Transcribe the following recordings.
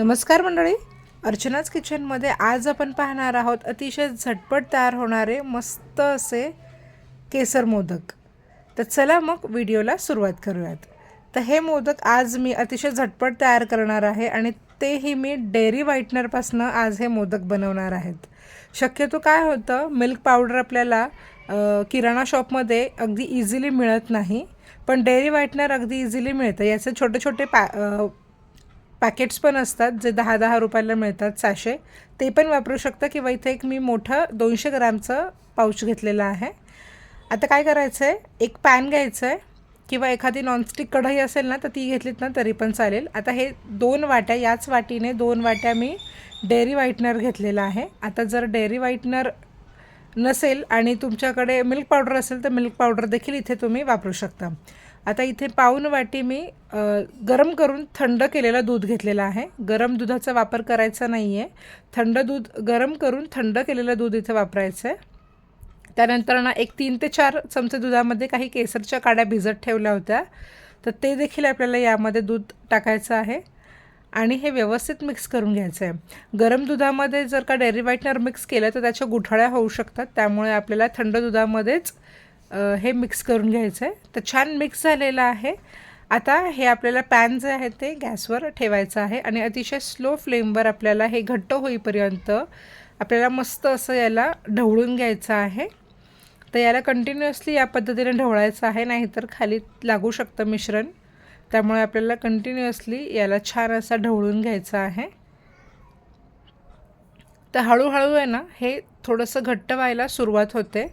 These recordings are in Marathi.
नमस्कार मंडळी. अर्चनाच किचनमध्ये आज आपण पाहणार आहोत अतिशय झटपट तयार होणारे मस्त असे केसर मोदक. तर चला मग व्हिडिओला सुरुवात करूयात. तर हे मोदक आज मी अतिशय झटपट तयार करणार आहे आणि तेही मी डेअरी व्हाईटनरपासनं आज हे मोदक बनवणार आहेत. शक्यतो काय होतं मिल्क पावडर आपल्याला किराणा शॉपमध्ये अगदी इझिली मिळत नाही पण डेअरी व्हाईटनर अगदी इझिली मिळतं. याचे छोटे छोटे पॅ पॅकेट्स पण असतात जे दहा दहा रुपयाला मिळतात सहाशे. ते पण वापरू शकता किंवा इथे एक मी मोठं दोनशे ग्रामचं पाऊच घेतलेलं आहे. आता काय करायचं आहे एक पॅन घ्यायचं आहे किंवा एखादी नॉनस्टिक कढई असेल ना तर ती घेतलीत ना तरी पण चालेल. आता हे दोन वाट्या याच वाटीने दोन वाट्या मी डेअरी व्हाईटनर घेतलेला आहे. आता जर डेअरी व्हाईटनर नसेल आणि तुमच्याकडे मिल्क पावडर असेल तर मिल्क पावडर देखील इथे तुम्ही वापरू शकता. आता इथे पाऊन वाटी मी गरम करून थंड केलेलं दूध घेतलेलं आहे. गरम दुधाचा वापर करायचा नाही आहे थंड दूध गरम करून थंड केलेलं दूध इथे वापरायचं आहे त्यानंतर ना एक तीन ते चार चमचे दुधामध्ये काही केसरच्या काड्या भिजत ठेवल्या होत्या. तर ते देखील आपल्याला यामध्ये दूध टाकायचं आहे. आणि हे व्यवस्थित मिक्स करून घ्यायचं आहे गरम दुधामध्ये जर का डेअरी व्हाईटनर मिक्स केलं तर त्याच्या गुठळ्या होऊ शकतात. त्यामुळे आपल्याला थंड दुधामध्येच हे मिक्स करून घ्यायचं आहे तर छान मिक्स झालेलं आहे. आता हे आपल्याला पॅन जे आहे ते गॅसवर ठेवायचं आहे आणि अतिशय स्लो फ्लेमवर आपल्याला हे घट्ट होईपर्यंत आपल्याला मस्त असं याला ढवळून घ्यायचं आहे. तर याला कंटिन्युअसली या पद्धतीने ढवळायचं आहे नाहीतर खाली लागू शकतं मिश्रण. त्यामुळे आपल्याला कंटिन्युअसली याला छान असा ढवळून घ्यायचा आहे. तर हळूहळू आहे ना हे थोडंसं घट्ट व्हायला सुरुवात होते.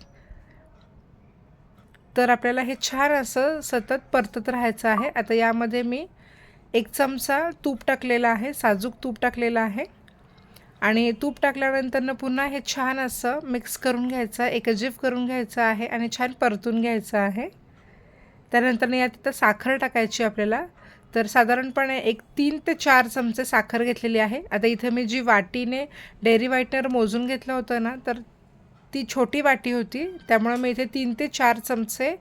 तर आपल्याला हे छान असं सतत परतत राहायचं आहे. आता यामध्ये मी एक चमचा तूप टाकलेला आहे साजूक तूप टाकलेलं आहे. आणि तूप टाकल्यानंतरनं पुन्हा हे छान असं मिक्स करून घ्यायचं आहे एकजीव करून घ्यायचं आहे आणि छान परतून घ्यायचं आहे. त्यानंतर यात तिथं साखर टाकायची आपल्याला. तर साधारणपणे एक तीन ते चार चमचे साखर घेतलेली आहे. आता इथं मी जी वाटीने डेअरी वाईटनर मोजून घेतलं होतं ना तर ती छोटी वाटी होती. त्यामुळं मी इथे तीन ते चार चमचे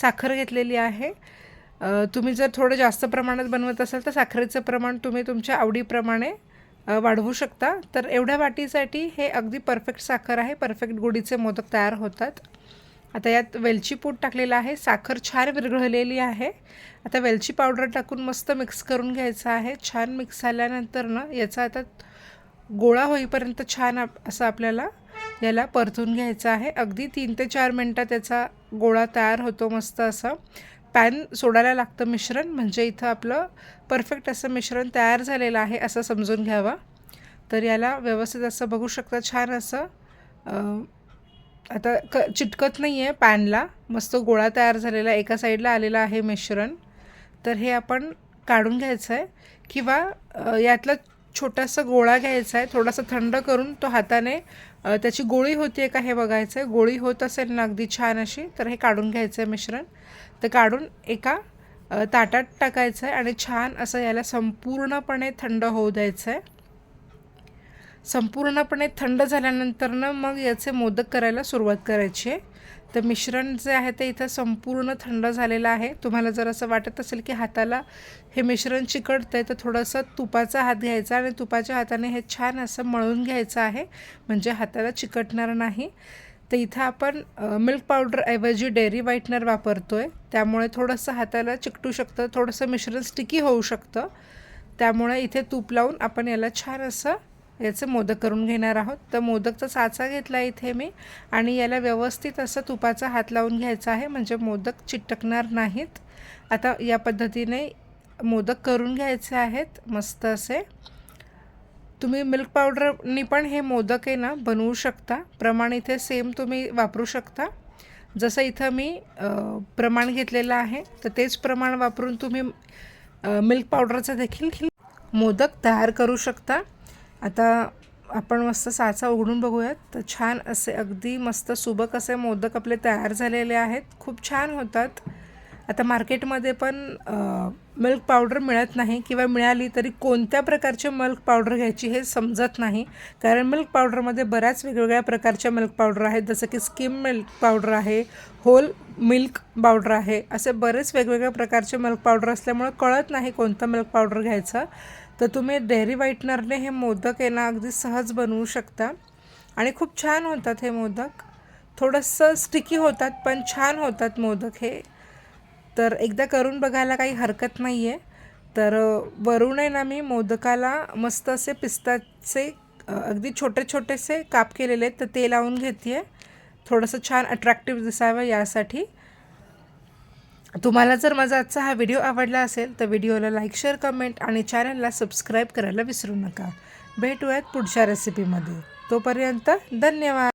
साखर घेतलेली आहे. तुम्ही जर थोडं जास्त प्रमाणात बनवत असाल तर साखरेचं प्रमाण तुम्ही तुमच्या आवडीप्रमाणे वाढवू शकता. तर एवढ्या वाटीसाठी हे अगदी परफेक्ट साखर आहे. परफेक्ट गुडीचे मोदक तयार होतात. आता यात वेलची पूड टाकलेलं आहे. साखर छान विरघळलेली आहे. आता वेलची पावडर टाकून मस्त मिक्स करून घ्यायचं आहे. छान मिक्स झाल्यानंतर ना याचा आता गोळा होईपर्यंत छान आप असं आपल्याला याला परतून घ्यायचं आहे. अगदी तीन ते चार मिनटं त्याचा गोळा तयार होतो मस्त असं. पॅन सोडायला लागतं मिश्रण म्हणजे इथं आपलं परफेक्ट असं मिश्रण तयार झालेलं आहे असं समजून घ्यावं. तर याला व्यवस्थित असं बघू शकता छान असं आता क चिटकत नाही आहे पॅनला. मस्त गोळा तयार झालेला एका साईडला आलेला आहे मिश्रण. तर हे आपण काढून घ्यायचं आहे किंवा यातला छोटासा गोळा घ्यायचा आहे थोडासा थंड करून तो हाताने त्याची गोळी होती का हे बघायचं आहे गोळी होत असेल ना अगदी छान अशी तर हे काढून घ्यायचं आहे मिश्रण. तर काढून एका ताटात टाकायचं आहे आणि छान असं याला संपूर्णपणे थंड होऊ द्यायचं आहे संपूर्णपणे थंड झाल्यानंतरनं मग याचे मोदक करायला सुरुवात करायची. आहे तर मिश्रण जे आहे ते इथं संपूर्ण थंड झालेलं आहे. तुम्हाला जर असं वाटत असेल की हाताला हे मिश्रण चिकटतं आहे तर थोडंसं तुपाचा हात घ्यायचा आणि तुपाच्या हाताने हे छान असं मळून घ्यायचं आहे. म्हणजे हाताला चिकटणार नाही. तर इथं आपण मिल्क पावडरऐवजी डेअरी व्हाईटनर वापरतो आहे त्यामुळे थोडंसं हाताला चिकटू शकतं थोडंसं मिश्रण स्टिकी होऊ शकतं. त्यामुळे इथे तूप लावून आपण याला छान असं याचं मोदक करून घेणार आहोत. तर मोदकचा साचा घेतला इथे मी आणि याला व्यवस्थित असं तुपाचा हात लावून घ्यायचा आहे. म्हणजे मोदक चिटकणार नाहीत. आता या पद्धतीने मोदक करून घ्यायचे आहेत. मस्त असे. तुम्ही मिल्क पावडरनी पण हे मोदक आहे ना बनवू शकता. प्रमाण इथे सेम तुम्ही वापरू शकता. जसं इथं मी प्रमाण घेतलेलं आहे तर तेच प्रमाण वापरून तुम्ही मिल्क पावडरचा देखील मोदक तयार करू शकता. आता आपण मस्त साचा उघडून बघूयात. तर छान असे अगदी मस्त सुबक असे मोदक आपले तयार झालेले आहेत. खूप छान होतात. आता मार्केटमध्ये पण मिल्क पावडर मिळत नाही किंवा मिळाली तरी कोणत्या प्रकारचे मिल्क पावडर घ्यायची हे समजत नाही. कारण मिल्क पावडरमध्ये बऱ्याच वेगवेगळ्या प्रकारच्या मिल्क पावडर आहेत. जसं की स्किम मिल्क पावडर आहे होल मिल्क पावडर आहे. असे बरेच वेगवेगळ्या प्रकारचे मिल्क पावडर असल्यामुळे कळत नाही कोणतं मिल्क पावडर घ्यायचं. तर तुम्ही डेअरी व्हाईटनरने हे मोदक आहे ना अगदी सहज बनवू शकता. आणि खूप छान होतात हे मोदक. थोडंसं स्टिकी होतात पण छान होतात मोदक हे. तर एकदा करून बघायला काही हरकत नाही आहे तर वरून आहे ना मी मोदकाला मस्त असे पिस्ताचे अगदी छोटे छोटेसे काप केलेले आहेत. तर ते लावून घेते आहे थोडंसं छान अट्रॅक्टिव्ह दिसावं यासाठी. तुम्हाला जर माझा आजचा हा व्हिडिओ आवडला असेल तर व्हिडिओला लाईक शेअर कमेंट आणि चॅनलला सबस्क्राईब करायला विसरू नका. भेटूयात पुढच्या रेसिपीमध्ये. तोपर्यंत धन्यवाद.